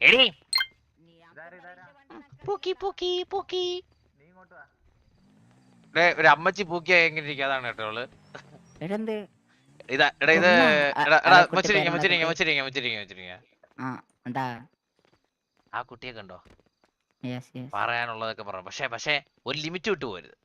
എടി. പൂക്കി പൂക്കി പൂക്കി. ഡേ, ഒരു അമ്മച്ചി പൂക്കിയ എങ്ങനെ ഇരിക്കും അതാണ് കേട്ടോ അവൾ. എടെന്ത്? ഇതാ എടാ ഇത് എടാ എടാ മുച്ചിരിക്ക മുച്ചിരിക്ക? മുച്ചിരിക്ക മുച്ചിരിക്ക മുച്ചിരിക്ക ആ കുട്ടിയെ കണ്ടോ യെസ് യെസ് പറയാനുള്ളതൊക്കെ പറഞ്ഞു പക്ഷേ പക്ഷേ ഒരു ലിമിറ്റ് വിട്ടു പോരുത്.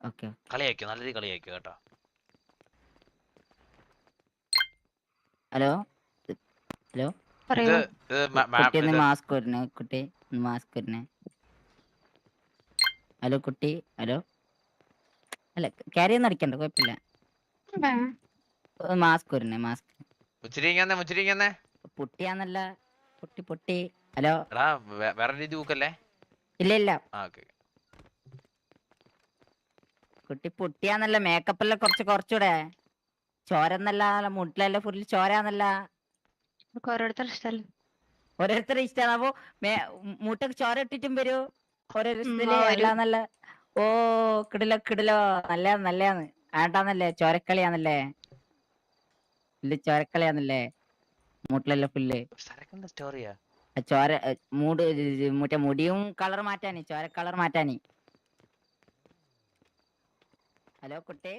ഓക്കെ കളിയാക്കോ നല്ല രീതി കളിയാക്കോ കേട്ടോ. ഹലോ ഇത് മാസ്ക് കുട്ടി മാസ്ക് ഹലോ കുട്ടി ഹലോ. അല്ല ക്യാരി ഒന്നും അടിക്കണ്ട കുഴപ്പമില്ല. മാസ്ക് വരുന്നേ മാസ്ക് മുച്ചിരിക്കന്നേ മുച്ചിരിക്കന്നേ പൊട്ടിയാന്നല്ല പൊട്ടി പൊട്ടി. ഹലോ. വേറെ രീതി പൂക്കല്ലേ ഇല്ല ഇല്ല. കുട്ടി പൊട്ടിയാന്നല്ല മേക്കപ്പ് എല്ലാം കുറച്ച് കുറച്ചൂടെ. ചോരന്നല്ല മുട്ടിലല്ല ഫുള്ള് ചോരാന്നല്ല. നമുക്ക് ഓരോരുത്തർ ഇഷ്ടമല്ലേ ഓരോരുത്തരുടെ ഇഷ്ടമാണ് അപ്പോ മുട്ടക്ക് ചോര ഇട്ടിട്ടും വരൂ. ഓരോരുത്തര് ആ, ഓ കിടിലോ കിടിലോ. നല്ല നല്ലയാന്ന്. ആണ്ടാന്നല്ലേ? ചോരക്കളിയാന്നല്ലേ? ഫുള്ള് ചോരക്കളിയാന്നല്ലേ? മൂട്ടിലല്ല ഫുള്ള്. സ്റ്റോറിയാ. ചോര മൂട് മറ്റേ മുടിയും കളർ മാറ്റാനി. ചോര കളർ മാറ്റാനി. ഹലോ കുട്ടി.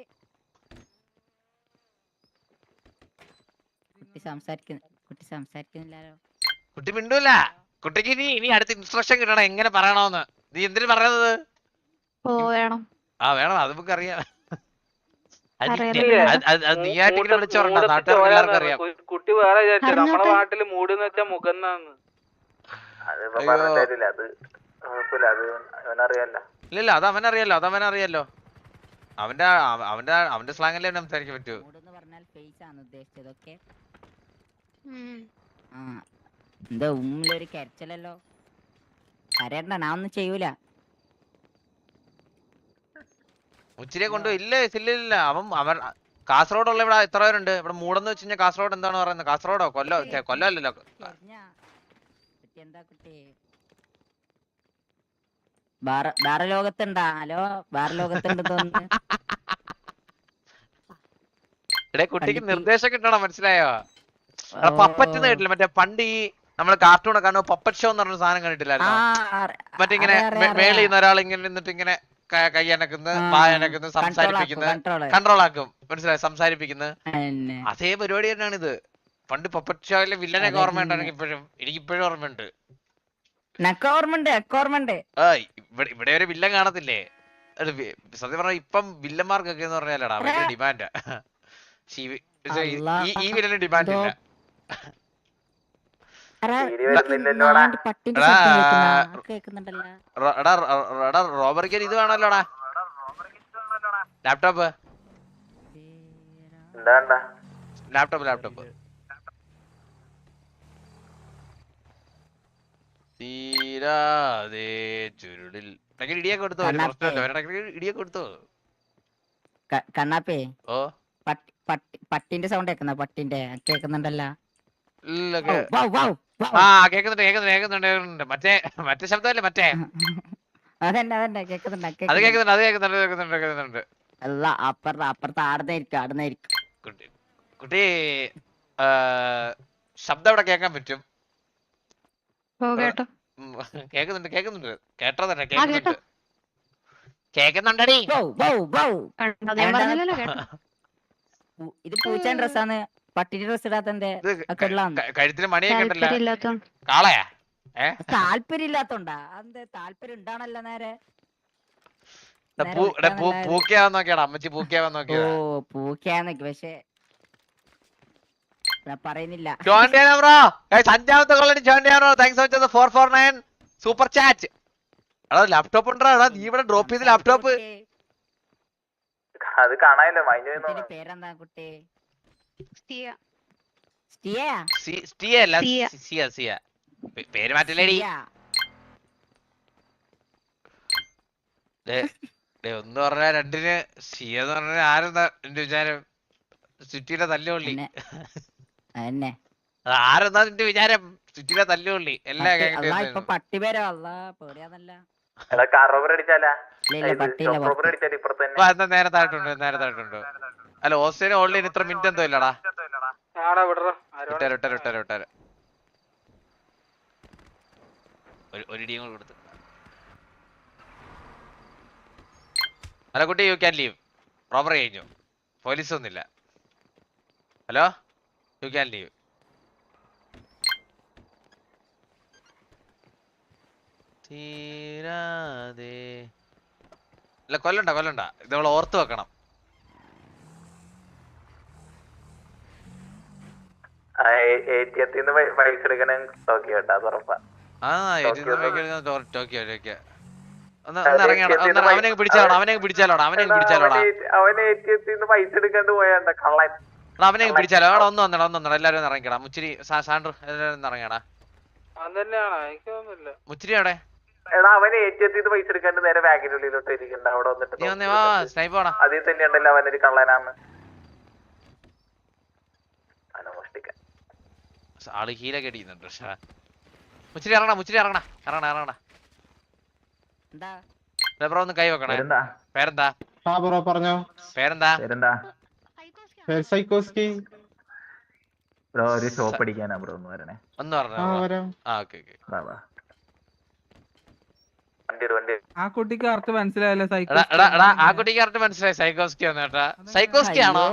കുട്ടി സംസാരിക്കുന്ന. കുട്ടി സംസാരിക്കുന്നില്ലല്ലോ കുട്ടി മിണ്ടൂല. കുട്ടിക്ക് ഇനി ഇനി അടുത്ത ഇൻസ്ട്രക്ഷൻ കിട്ടണം. എങ്ങനെ പറയണോന്ന്. നീ എന്തിനു പറയുന്നത് ഓ വേണം ആ വേണം. അത് നമുക്ക് അറിയാം. കുട്ടി വേറെ വിചാരിച്ചു നമ്മുടെ വെച്ചാ അത് അവനറിയാലോ. ഇല്ല അത് അവനറിയാലോ. അത് അവനറിയാലോ. അവന്റെ അവ- അവന്റെ അവന്റെ സ്ലാങ്ങല്ലേ സംസാരിക്കാൻ പറ്റൂ. ആ എന്താ ഉമ്മിലൊരു കരച്ചലല്ലോ. കരയണ്ട ഞാൻ ഒന്നും ചെയ്യൂല. ഉച്ചിരിയെ കൊണ്ടു ഇല്ല ഇല്ല ഇല്ല അവൻ അവൻ കാസർഗോഡുള്ള ഇവിടെ എത്ര പേരുണ്ട്. ഇവിടെ മൂടെന്ന് വെച്ച് കഴിഞ്ഞാൽ കാസർഗോഡ് എന്താണ് പറയുന്നത്? കാസർഗോഡോ? കൊല്ലോ ഛെ, കൊല്ലം അല്ലല്ലോ. കുട്ടി എന്താ കുട്ടി? വേറെ വേറെ ലോകത്തുണ്ടാ? ഹലോ വേറെ ലോകത്തുണ്ട് തോന്നുന്നു. കുട്ടിക്ക് നിർദ്ദേശം കിട്ടണം മനസ്സിലായോ? പപ്പറ്റ് കേട്ടില്ല മറ്റേ പണ്ട് ഈ നമ്മൾ കാർട്ടൂൺ കാണുമ്പോ പപ്പറ്റ് ഷോ എന്ന് പറഞ്ഞ സാധനം കണ്ടിട്ടില്ലായിരുന്നു? മറ്റേ ഇങ്ങനെ മേളിൽ നിന്ന് ഒരാൾ ഇങ്ങനെ നിന്നിട്ട് ഇങ്ങനെ ക- അനക്കുന്നത് പായ അനക്കുന്നത് സംസാരിപ്പിക്കുന്നത് കൺട്രോൾ ആക്കും. മനസ്സിലായി? സംസാരിപ്പിക്കുന്നത്. അതേ പരിപാടി തന്നെയാണ് ഇത് പണ്ട് പപ്പറ്റ് ഷോയിലെ വില്ലനൊക്കെ അതന്നെ. ഓർമ്മയുണ്ട്. എനിക്ക് ഇപ്പോഴും എനിക്ക് ഇപ്പോഴും ഓർമ്മയുണ്ട് ഇവിടെ ഒരു വില്ലൻ കാണത്തില്ലേ? സത്യം പറഞ്ഞ ഇപ്പം വില്ലന്മാർക്കൊക്കെ എന്ന് പറഞ്ഞാലടാ ഡിമാൻഡ് ഈ വില്ലന് ഡിമാൻഡ് ഇല്ല. എടാ, ശരി ഇതൊക്കെ വരുന്നില്ലല്ലോടാ. എടാ, ശബ്ദം കേൾക്കുന്ന. കേൾക്കുന്നുണ്ടല്ലോ? റോ- എടാ റോ- റോ- എടാ റോബർക്ക് ഇത് വേണല്ലോടാ. ലാപ്ടോപ്പ് ലാപ്ടോപ്പ് ലാപ്ടോപ്പ് തീരാതെ ചുരുളിൽ. ഇടയ്ക്ക് ഇടിയൊക്കെ കൊടുത്തോ കണ്ണാപ്പേ. പ്രശ്നമല്ലോ. ഇടിയൊക്കെ കൊടുത്തോ കണ്ണാപ്പേ. ഓ. പട്ടി പട്ടി പട്ടിന്റെ സൗണ്ട് കേക്കുന്ന പട്ടിന്റെ. കേൾക്കുന്നുണ്ടല്ലോ. ഇല്ല ഔ, കേ- വൗ, വൗ, വൗ. ആ കേക്കുന്നുണ്ട് കേക്കുന്നുണ്ട് കേക്കുന്നുണ്ട് കേക്കുന്നുണ്ട്. മറ്റേ മറ്റേ ശബ്ദമല്ലേ മറ്റേ? അതന്നെ അതന്നെ കേക്കുന്നുണ്ട് അത് കേക്കുന്നുണ്ട്. അത് കേക്കുന്നുണ്ട് കേക്കുന്നുണ്ട് കേക്കുന്നുണ്ട്. അല്ല അപ്പുറത്ത് അപ്പുറത്ത് ആടുന്നായിരിക്കും ആടുന്നായിരിക്കും കുട്ടി കുട്ടി ആ, ശബ്ദം ഇവിടെ കേൾക്കാൻ പറ്റും. ഓ കേട്ടോ. കേക്കുന്നുണ്ട് കേക്കുന്നുണ്ട്. കേട്ടോ തന്നെ. കേക്കുന്നുണ്ട്. കേക്കുന്നുണ്ടടി. Wow, wow, wow. കണ്ടോ ഞാൻ വേണ്ട. കേട്ടോ. ഇത് പൂച്ചാൻ ഡ്രസ്സാണ് പട്ടിന്റെ ഡ്രസ് ഇടാത്തന്റെ ഇത് ഒക്കെ ഉള്ളതാണ്. ക- കഴുത്തിന് മണിയൊക്കെ ഉണ്ടല്ലോ. താല്പര്യം ഇല്ലാത്തോണ്ട് കാളയാ? താല്പര്യം ഇല്ലാത്തോണ്ടാ അത് താല്പര്യം ഉണ്ടാണല്ലോ നേരെ. എടാ, പൂ എടാ, പൂ വിളിക്കാന്നല്ലാതെ. പൂക്കിയാവാൻ നോക്കിയാടാ. അമ്മച്ചി പൂക്കിയാവാൻ ഓ പക്ഷെ പറയുന്നില്ല. അഞ്ചാമത്തെ താങ്ക്സ് വെച്ചത് four four nine super chat എടാ ലാപ്ടോപ്പ് ഉണ്ടോ എടാ നീ ഇവിടെ ഡ്രോപ്പ് ചെയ്ത ലാപ്ടോപ്പ് അത് കാണാനില്ല. പേരെന്താ കുട്ടി? സ്റ്റിയ അല്ല സിയ. പേര് മാറ്റില്ലേടി ഒന്ന് പറഞ്ഞ രണ്ടിന് സിയ എന്ന് പറഞ്ഞ ആരെന്താ എന്റെ വിചാരം സിറ്റിയുടെ. അതന്നെ ആരെന്താ നിന്റെ വിചാരം സിറ്റിയുടെ തല്ലുകൊള്ളി എല്ലാ പട്ടി- പേരോ അല്ല പേടിയാന്നല്ല നേരെ താഴെട്ടുണ്ട് നേരെ താഴെട്ടുണ്ട് അല്ല ഓസ്ട്രേലിയ ഓൺലൈൻ ഇത്ര മിനിറ്റ് എന്തോ ഇല്ലടാ. വിട്ടാരോ വിട്ടാരോ ഒരു ഒരു ഇടിയും കൂടെ കൊടുത്ത്. ഹലോ കുട്ടി യു ക്യാൻ ലീവ് റോബറി കഴിഞ്ഞു. പോലീസ് ഒന്നുമില്ല. ഹലോ? യു ക്യാൻ ലീവ് തീരാതെ. അല്ല കൊല്ലണ്ട കൊല്ലണ്ട. ഇത് നമ്മൾ ഓർത്ത് വെക്കണം. എത്തിന്ന് ബൈക്ക് എടുക്കണ ടോക്കിയോ കേട്ടോ അത് ഉറപ്പാ ആ എത്തിന്ന് ബൈക്ക് എടുക്കണ ടോക്കിയോ ടോക്കിയോ അവനെ പിടിച്ചാലോടാ അവനെ പിടിച്ചാലോടാ അവനെ പിടിച്ചാലോടാ. അവനെ പൈസ എടുക്കാണ്ട് പോയാണ്ട കള്ളൻ? അവനെ പിടിച്ചാലോ ഒന്ന് വന്നടാ ഒന്ന് വന്നടാ എല്ലാരും ഇറങ്ങിക്കടാ. മുച്ചിരി സാണ്ടർ എല്ലാരും ഇറങ്ങിയടാ. മുച്ചിരി അവിടെ എടാ അവനെ ഏറ്റെത്തിന്ന് പൈസ എടുക്കാണ്ട് നേരെ ബാഗിനുള്ളിലോട്ട് ഇരിക്കണ്ട അവിടെ വന്നിട്ട് അതിൽ തന്നെയുണ്ടല്ലോ അവനൊരു കള്ളനാണ് ആൾ ഹീലൊക്കെ അടിക്കുന്നുണ്ട് പക്ഷേ. മുച്ചിരി ഇറങ്ങണ മുച്ചിരി ഇറങ്ങണ ഇറങ്ങണ ഇറങ്ങണ എന്താ? ബ്രോ ഒന്ന് കൈ വെക്കണേ. പേരെന്താ? ആ ബ്രോ പറഞ്ഞോ. പേരെന്താ? പേരെന്താ? പേര് സൈക്കോസ്കി. ബ്രോ ഒരു ഷോപ്പ് അടിക്കാനാ ബ്രോ ഒന്ന് വരണേ. ഒന്ന് ആ വരാം. ആ ഓക്കേ ഓക്കേ. വാ വാ. വണ്ടി വണ്ടി ആ കുട്ടിക്ക് അർത്ഥം മനസ്സിലായല്ലോ സൈക്കോ എടാ എടാ എടാ ആ കുട്ടിക്ക് മനസ്സിലായി സൈക്കോസ്കി ആണോ?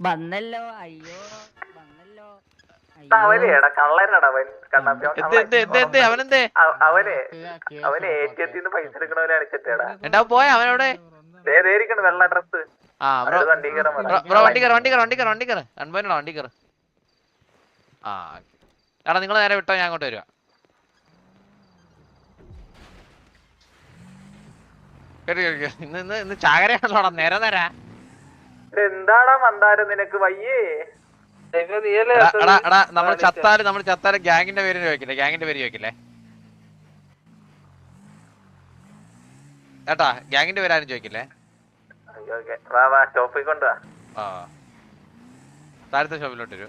വന്നല്ലോ അയ്യോ. അവനെന്തേ? അവനെ അവന് പൈസ അടിച്ചിട്ടേടാ. എന്താ പോയ? അവനവിടെ ദേ ദേ ഇരിക്കണ് വെള്ള ഡ്രസ് ആ ബ്രോ വണ്ടി കയറാൻ ബ്രോ ബ്രോ വണ്ടി കയറി വണ്ടി കയറി വണ്ടി കയറി വണ്ടി കയറി. അൻപതിനാണോ വണ്ടി കയറി. ആ എടാ നിങ്ങൾ നേരെ വിട്ടോ ഞാൻ അങ്ങോട്ട് വരുവാ കേറി കേറി കേറി. ഇന്ന് ഇന്ന് ഇന്ന് ചാകരയാണല്ലോടാ നേരെ നേരാ. എന്താടാ മന്ദാരം നിനക്ക്? വയ്യേ. നമ്മൾ. ചത്താൽ നമ്മൾ ചത്താൽ ഗ്യാങ്ങിന്റെ പേര് ചോദിക്കില്ലേ? ഗ്യാങ്ങിന്റെ പേര് ചോദിക്കില്ലേ? ഏട്ടാ ഗ്യാങ്ങിന്റെ പേര് ആരും ചോദിക്കില്ലേ? ഷോപ്പിൽ കൊണ്ടുവാ താഴത്തെ ഷോപ്പിലോട്ട് വരൂ.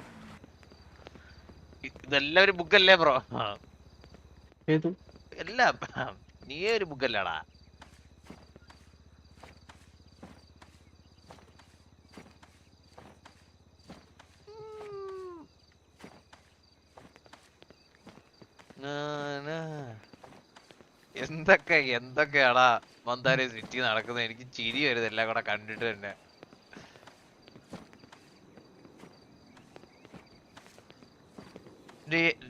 ഇതെല്ലാം ഒരു ബുക്കല്ലേ ബ്രോ എല്ലാ എല്ലാം. നീ ഒരു ബുക്കല്ലേടാ എന്തൊക്കെ എന്തൊക്കെയാടാ? മന്ദാരി സിറ്റി നടക്കുന്നത് എനിക്ക് ചിരി വരുത് എല്ലാം കൂടെ കണ്ടിട്ട് തന്നെ.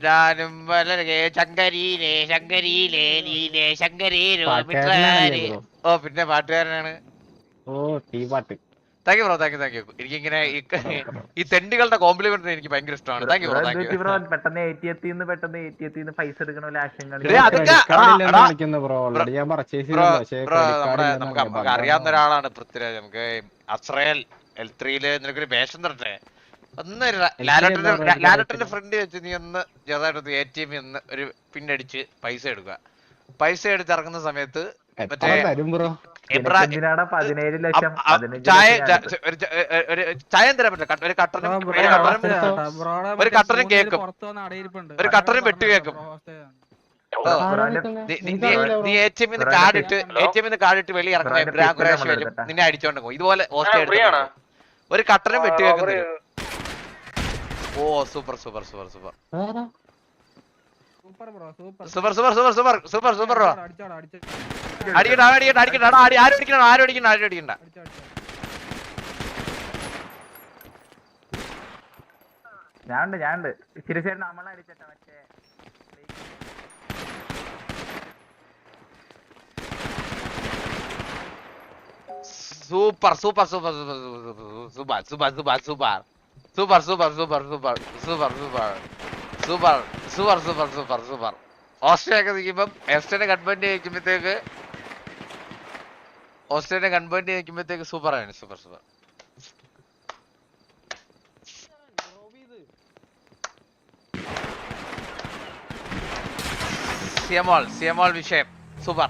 ഞാനും വളരെ നീലേ ഓ പിന്നെ പാട്ടുകാരനാണ്. ഓ ടീ പാട്ട്. Thank you bro thank you thank you എനിക്കിങ്ങനെ ഈ ക- ഈ തെണ്ടികളുടെ കോംപ്ലിമെന്റ് എനിക്ക് ഭയങ്കര ഇഷ്ടമാണ്. Thank you bro thank you bro പെട്ടെന്ന് എ നിന്ന് എത്തിന്ന് പെട്ടെന്ന് എ എത്തി എത്തിന്ന് പൈസ എടുക്കണ നമുക്ക്. നമുക്ക് അറിയാവുന്ന ഒരാളാണ് പൃഥ്വിരാജ്. നമുക്ക് അസ്രയേൽ എൽ ത്രീയിൽ നിനക്കൊരു വേഷം തരട്ടെ? ഒന്ന് ലാലട്ടന്റെ L3 ലാലേട്ടന്റെ ഫ്രണ്ട് വെച്ച് നീ ഒന്ന് ചെറുതായിട്ട് എ ടി എമ്മിൽ ഒന്ന് ഒരു പിന്നടിച്ച് പൈസ എടുക്കുക. പൈസ എടുത്ത് ഇറങ്ങുന്ന സമയത്ത് മറ്റേ പതിനേഴ് ലക്ഷം? ചായ ഒരു ചായ തരാൻ പറ്റില്ല ഒരു കട്ടറിനും ഒരു ബ്രോ, കട്ടനും അവസ്ഥയാ കേട്ടോ. ബ്രോടെ ഒരു മറ്റേ കട്ടനും മൂന്ന് പേര് കേക്കും. ഒരു കട്ടറിനും വെട്ടു കേക്കും. നീ- എ ടി എമ്മിന്ന് ബ്രോന്റെ കാർഡ് ഇട്ട് പേര് എ ടി എമ്മിന്ന് കാർഡ് ഇട്ട് വെളി എബ്രാഹിം പേര് ഖുറേഷി വരും. നിന്നെ അടിച്ചോണ്ട് പോകും ഇതുപോലെ ഒരു കട്ടനും വെട്ടി ആ, ഓ super super super super. Super super. Super super super super super super bro. അടിക്കണ്ട അടിക്കണ്ട അടിക്കണ്ട ആരും അടിക്കണ്ട ആരും അടിക്കണ്ട ആരും അടിക്കണ്ട. ഞാനുണ്ട് ഞാനുണ്ട് ശരി നമ്മളെ അടിച്ചിട്ട മറ്റേ super super super super super super super super super super super super super super super super super super super Australia നിൽക്കുമ്പം എസ്റ്റേന്റെ കൺവെന്റ് നിൽക്കുമ്പോഴത്തേക്ക് ഓസ്ട്രേലിയ കൺവേർട്ട് നിൽക്കുമ്പോഴത്തേക്ക് സൂപ്പർ ആണ്. സൂപ്പർ സൂപ്പർ സിയമോൾ സിയമോൾ വിഷയം. Super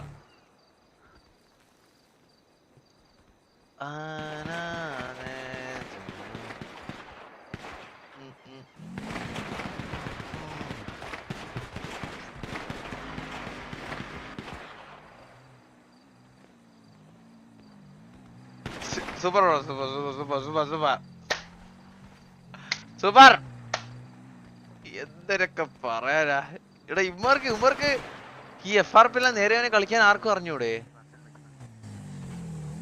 super super super super super super എന്തൊക്കെ പറയാനാ. എടാ ഇമ്മർക്ക് ഇമ്മർക്ക് ഈ എഫ് ആർ പി എല്ലാം നേരെ കളിക്കാൻ ആർക്കും അറിഞ്ഞൂടെ?